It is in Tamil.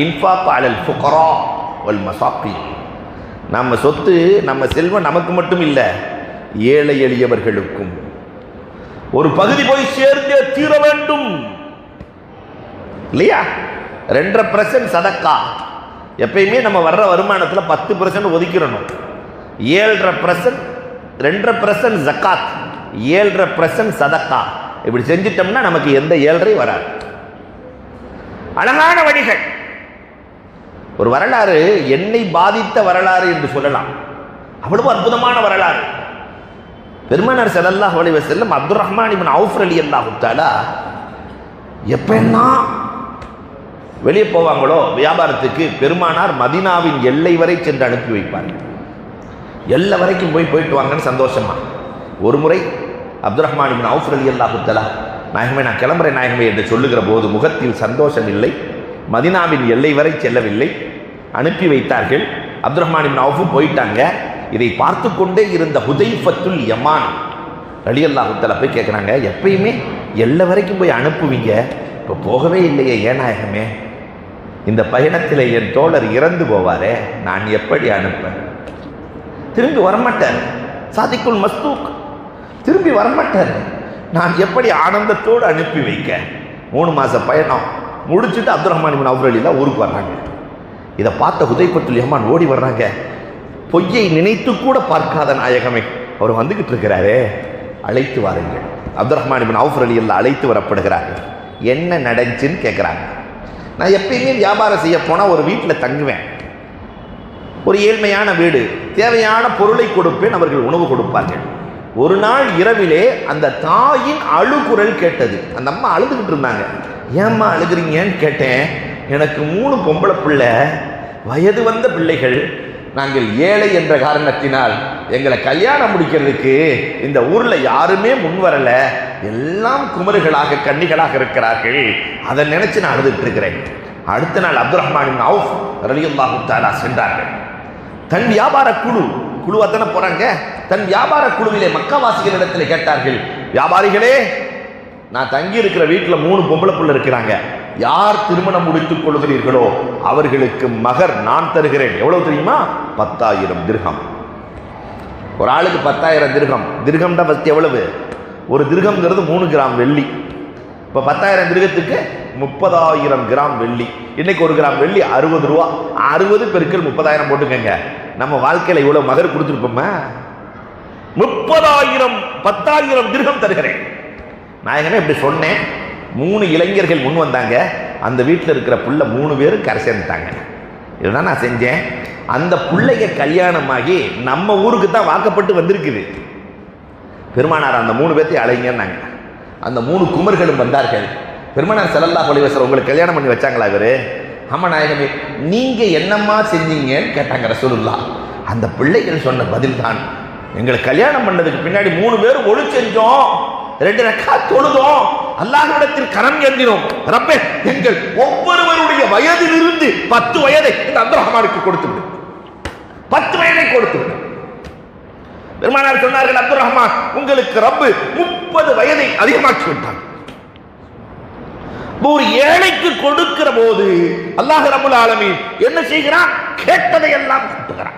இன்ஃபாக் அலல் ஃபுகரா வல் மசாக்கி நம்ம சொத்து நம்ம செல்வம் நமக்கு மட்டும் இல்லை ஏழை எளியவர்களுக்கும். ஒரு பகுதி போய் சேர்ந்தே தீர வேண்டும். இல்லையா? ரெண்டரை பர்சன்ட் சதக்கா. எப்பயுமே நம்ம வர்ற வருமானத்தில் பத்து பர்சன்ட் ஒதுக்கிடணும் ஏழரை பர்சன்ட் ரெண்டரை பர்சன்ட் ஜக்காத் ஏழரை பர்சன்ட் சதக்கா. இப்படி செஞ்சிட்டோம்னா நமக்கு எந்த ஏழரை வராது. அழகான வழிகள். ஒரு வரலாறு என்னை பாதித்த வரலாறு என்று சொல்லலாம். அவ்வளவு அற்புதமான வரலாறு. பெருமனார் ஸல்லல்லாஹு அலைஹி செல்லும் அப்துர் ரஹ்மான் இவன் அவுஃப் அலி அல்லா தஆலா எப்பன்னா வெளியே போவாங்களோ வியாபாரத்துக்கு பெருமானார் மதீனாவின் எல்லை வரை சென்று அனுப்பி வைப்பார். எல்லை வரைக்கும் போய் போயிட்டு வாங்கன்னு சந்தோஷமா. ஒரு முறை அப்துல் ரஹ்மான் இவன் அவுஃப் அலி அல்லா குத்தலா நாயகமே நான் கிளம்புறேன் நாயகமே என்று சொல்லுகிற போது முகத்தில் சந்தோஷம் இல்லை மதினாவின் எல்லை வரை செல்லவில்லை. அனுப்பி வைத்தார்கள். அப்துர் ரஹ்மான் இப்னு போயிட்டாங்க. இதை பார்த்து கொண்டே இருந்த ஹுதைஃபத்துல் யமான் அலி அல்லாஹுத்தல போய் கேட்குறாங்க எப்பயுமே எல்லா வரைக்கும் போய் அனுப்புவீங்க. இப்போ போகவே இல்லையே ஏன் இந்த பயணத்தில் என் தோழர் இறந்து போவாரே நான் எப்படி அனுப்பேன் திரும்பி வரமாட்டார். சாதிக்குள் மஸ்தூக். திரும்பி வரமாட்டார். நான் எப்படி ஆனந்தத்தோடு அனுப்பி வைக்க? மூணு மாத பயணம் முடிச்சுட்டு அப்துல் ரஹ்மான் இபின் ஊருக்கு வர்றாங்க. இதை பார்த்த ஹுதைபத்துல் யமான் ஓடி வர்றாங்க. பொய்யை நினைத்து கூட பார்க்காத நாயகமே அவர் வந்துகிட்டு இருக்கிறாரே. அழைத்து வாருங்கள். அப்துல் ரஹ்மான் இபின் அவுஃபர் அலி எல்லாம் அழைத்து வரப்படுகிறாங்க என்ன நடந்துச்சுன்னு கேட்குறாங்க நான் எப்பயுமே வியாபாரம் செய்ய போனால் ஒரு வீட்டில் தங்குவேன். ஒரு ஏழ்மையான வீடு தேவையான பொருளை கொடுப்பேன் அவர்கள் உணவு கொடுப்பார்கள். ஒரு நாள் இரவிலே அந்த தாயின் அழுகுரல் கேட்டது. அந்த அம்மா அழுதுகிட்டு இருந்தாங்க. ஏம்மா அழுகுறீங்கன்னு கேட்டேன். எனக்கு மூணு பொம்பளை பிள்ளை வயது வந்த பிள்ளைகள் நாங்கள் ஏழை என்ற காரணத்தினால் எங்களை கல்யாணம் முடிக்கிறதுக்கு இந்த ஊரில் யாருமே முன் வரல. எல்லாம் குமருகளாக கன்னிகளாக இருக்கிறார்கள். அதை நினைச்சு நான் அழுதுட்டு இருக்கிறேன். அடுத்த நாள் அப்துல் ரஹ்மான் அவுஃப் ரலியுல்லாஹு தாலா சென்றார்கள். தன் வியாபார குழு குழுவாக தானே போறாங்க? தன் வியாபார குழுவிலே மக்காவாசிகளிடத்தில் கேட்டார்கள் வியாபாரிகளே நான் தங்கி இருக்கிற வீட்டில் மூணு பொம்பளை புள்ள இருக்கிறாங்க. யார் திருமணம் முடித்துக் கொள்கிறீர்களோ அவர்களுக்கு மகர் நான் தருகிறேன். எவ்வளவு தெரியுமா? பத்தாயிரம் திருகம். ஒரு ஆளுக்கு பத்தாயிரம் திருகம். திருகம் தான் ஃபஸ்ட் எவ்வளவு? ஒரு திருகம்ங்கிறது மூணு கிராம் வெள்ளி. இப்போ பத்தாயிரம் திருகத்துக்கு முப்பதாயிரம் கிராம் வெள்ளி. இன்னைக்கு ஒரு கிராம் வெள்ளி அறுபது ரூபா. அறுபது பெருக்கள் முப்பதாயிரம் போட்டுக்கங்க. நம்ம வாழ்க்கையில் இவ்வளோ மகர் கொடுத்துருப்போமா? முப்பதாயிரம் பத்தாயிரம் திருகம் தருகிறேன். நான் நாயகனே இப்படி சொன்னேன். மூணு இளைஞர்கள் முன் வந்தாங்க. அந்த வீட்டில் இருக்கிற புள்ள மூணு பேரும் கரை சேர்ந்துட்டாங்க. இதுதான் நான் செஞ்சேன். அந்த பிள்ளைங்க கல்யாணமாகி நம்ம ஊருக்கு தான் வாக்கப்பட்டு வந்திருக்குது. பெருமானார் அந்த மூணு பேர்த்தையும் அழைங்கன்னாங்க. அந்த மூணு குமர்களும் வந்தார்கள். பெருமானார் செல்லல்லா பொலிவசர் உங்களுக்கு கல்யாணம் பண்ணி வச்சாங்களா இவர்? ஆமாம் நாயகமே நீங்கள் என்னம்மா செஞ்சீங்கன்னு கேட்டாங்க ரசூலுல்லா அந்த பிள்ளைகள் சொன்ன பதில் தான் எங்களை கல்யாணம் பண்ணதுக்கு பின்னாடி மூணு பேரும் ஒழு செஞ்சோம் ரெண்டு ரெக்கா தொழுதோம். அல்லாஹிடத்தில் கரம் எந்தினோம் ரப்பே எங்கள் ஒவ்வொருவருடைய வயதிலிருந்து பத்து வயதை இந்த அப்துல் ரஹ்மானுக்கு கொடுத்து விடு. பத்து வயதை கொடுத்து விடு. பெருமானார் சொன்னார்கள் அப்துல் ரஹ்மான் உங்களுக்கு ரப்பு முப்பது வயதை அதிகமாக்கி விட்டான். ஒரு ஏழைக்கு கொடுக்கிற போது அல்லாஹ் ரபுல் ஆலமீன் என்ன செய்கிறான்? கேட்டதை எல்லாம் கொடுத்துகிறான்